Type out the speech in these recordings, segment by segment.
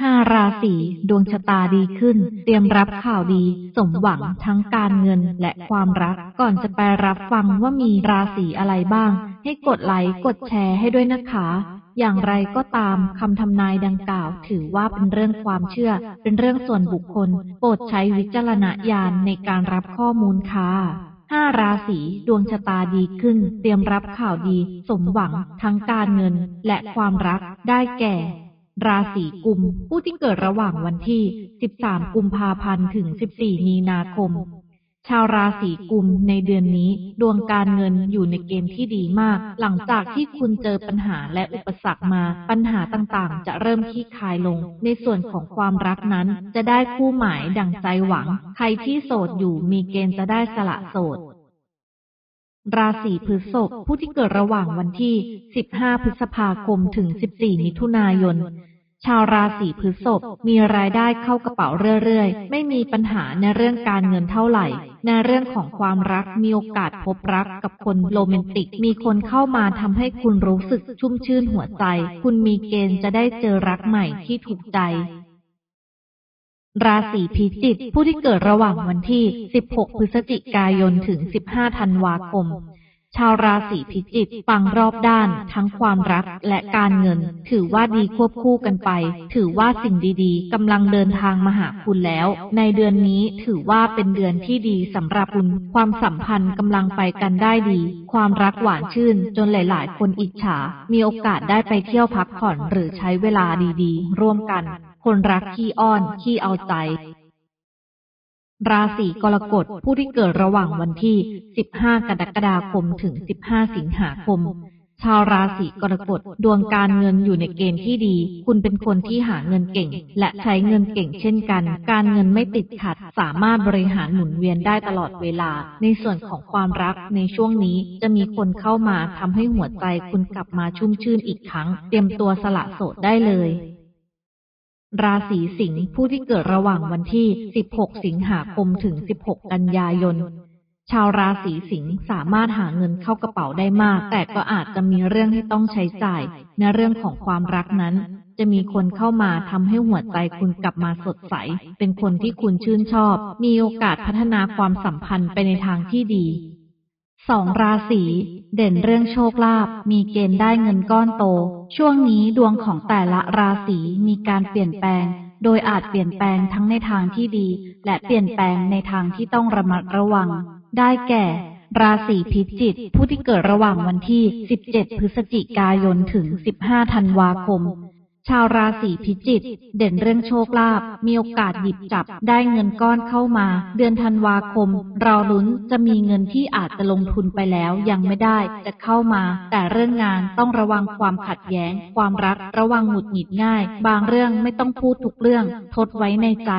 ห้าราศีดวงชะตาดีขึ้น เตรียมรับข่าวดี สมหวังทั้งการเงินและความรัก ก่อนจะไปรับฟังว่ามีราศีอะไรบ้าง ให้กดไลค์กดแชร์ให้ด้วยนะคะ อย่างไรก็ตามคำทำนายดังกล่าว ถือว่าเป็นเรื่องความเชื่อ เป็นเรื่องส่วนบุคคล โปรดใช้วิจารณญาณในการรับข้อมูลค่ะห้าราศีดวงชะตาดีขึ้น เตรียมรับข่าวดี สมหวังทั้งการเงินและความรักได้แก่ ราศีกุม ผู้ที่เกิดระหว่างวันที่ 13 กุมภาพันธ์ ถึง 14 มีนาคม ชาวราศีกุมในเดือนนี้ ดวงการเงินอยู่ในเกณฑ์ที่ดีมาก หลังจากที่คุณเจอปัญหาและอุปสรรคมา ปัญหาต่างๆ จะเริ่มคลี่คลายลง ในส่วนของความรักนั้น จะได้คู่หมายดั่งใจหวัง ใครที่โสดอยู่มีเกณฑ์จะได้สละโสด ราศีพฤษภผู้ที่เกิดระหว่างวันที่ 15 พฤษภาคมถึง 14 มิถุนายน ชาวราศีพฤษภมีรายได้เข้ากระเป๋าเรื่อยๆ ไม่มีปัญหาในเรื่องการเงินเท่าไหร่ ในเรื่องของความรักมีโอกาสพบรักกับคนโรแมนติก มีคนเข้ามาทำให้คุณรู้สึกชุ่มชื่นหัวใจ คุณมีเกณฑ์จะได้เจอรักใหม่ที่ถูกใจ ราศีพิจิกผู้ที่เกิดระหว่างวันที่ 16 พฤศจิกายนถึง 15 ธันวาคม ชาวราศีพิจิกฟังรอบด้านทั้งความรักและการเงิน ถือว่าดีควบคู่กันไป ถือว่าสิ่งดีๆกำลังเดินทางมาหาคุณแล้ว ในเดือนนี้ถือว่าเป็นเดือนที่ดีสำหรับคุณ ความสัมพันธ์กำลังไปกันได้ดี ความรักหวานชื่น จนหลาย ๆ คนอิจฉา มีโอกาสได้ไปเที่ยวพักผ่อนหรือใช้เวลาดี ๆ ร่วมกัน คนรักขี้อ้อนขี้เอาใจ ราศีกรกฎผู้ที่เกิดระหว่างวันที่ 15 กรกฎาคมถึง 15 สิงหาคม ชาวราศีกรกฎดวงการเงินอยู่ในเกณฑ์ที่ดี คุณเป็นคนที่หาเงินเก่ง และใช้เงินเก่งเช่นกัน การเงินไม่ติดขัด สามารถบริหารหมุนเวียนได้ตลอดเวลา ในส่วนของความรักในช่วงนี้จะมีคนเข้ามาทำให้หัวใจคุณกลับมาชุ่มชื่นอีกครั้ง เตรียมตัวสละโสดได้เลย ราศีสิงห์ผู้ที่เกิดระหว่างวันที่ 16 สิงหาคมถึง 16 กันยายน ชาวราศีสิงห์สามารถหาเงินเข้ากระเป๋าได้มาก แต่ก็อาจจะมีเรื่องที่ต้องใช้จ่าย ในเรื่องของความรักนั้น จะมีคนเข้ามาทำให้หัวใจคุณกลับมาสดใส เป็นคนที่คุณชื่นชอบ มีโอกาสพัฒนาความสัมพันธ์ไปในทางที่ดี สองราศีเด่นเรื่องโชคลาภมีเกณฑ์ได้เงินก้อนโต ช่วงนี้ดวงของแต่ละราศีมีการเปลี่ยนแปลง โดยอาจเปลี่ยนแปลงทั้งในทางที่ดี และเปลี่ยนแปลงในทางที่ต้องระมัดระวัง ได้แก่ ราศีพิจิกผู้ที่เกิดระหว่างวันที่ 17 พฤศจิกายนถึง 15 ธันวาคม ชาวราศีพิจิกเด่นเรื่องโชคลาภมีโอกาสหยิบจับได้เงินก้อนเข้ามา เดือนธันวาคม เราลุ้นจะมีเงินที่อาจจะลงทุนไปแล้วยังไม่ได้จะเข้ามา แต่เรื่องงานต้องระวังความขัดแย้ง ความรักระวังหงุดหงิดง่าย บางเรื่องไม่ต้องพูดทุกเรื่องทดไว้ในใจ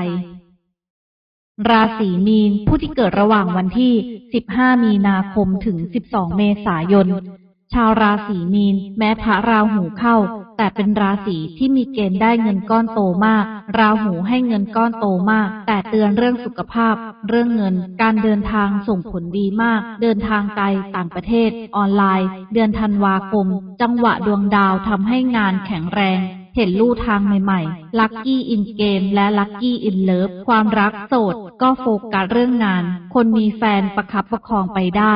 ราศีมีน ผู้ที่เกิดระหว่างวันที่ 15 มีนาคมถึง 12 เมษายน ชาวราศีมีน แม้พระราหูเข้า แต่เป็นราศีที่มีเกณฑ์ได้เงินก้อนโตมาก ราหูให้เงินก้อนโตมาก แต่เตือนเรื่องสุขภาพ เรื่องเงิน การเดินทางส่งผลดีมาก เดินทางไกลต่างประเทศ ออนไลน์ เดือนธันวาคม จังหวะดวงดาวทำให้งานแข็งแรงเห็นลู่ทางใหม่ๆ ลัคกี้อินเกมและลัคกี้อินเลิฟ ความรักโสด ก็โฟกัสเรื่องงาน คนมีแฟนประคับประคองไปได้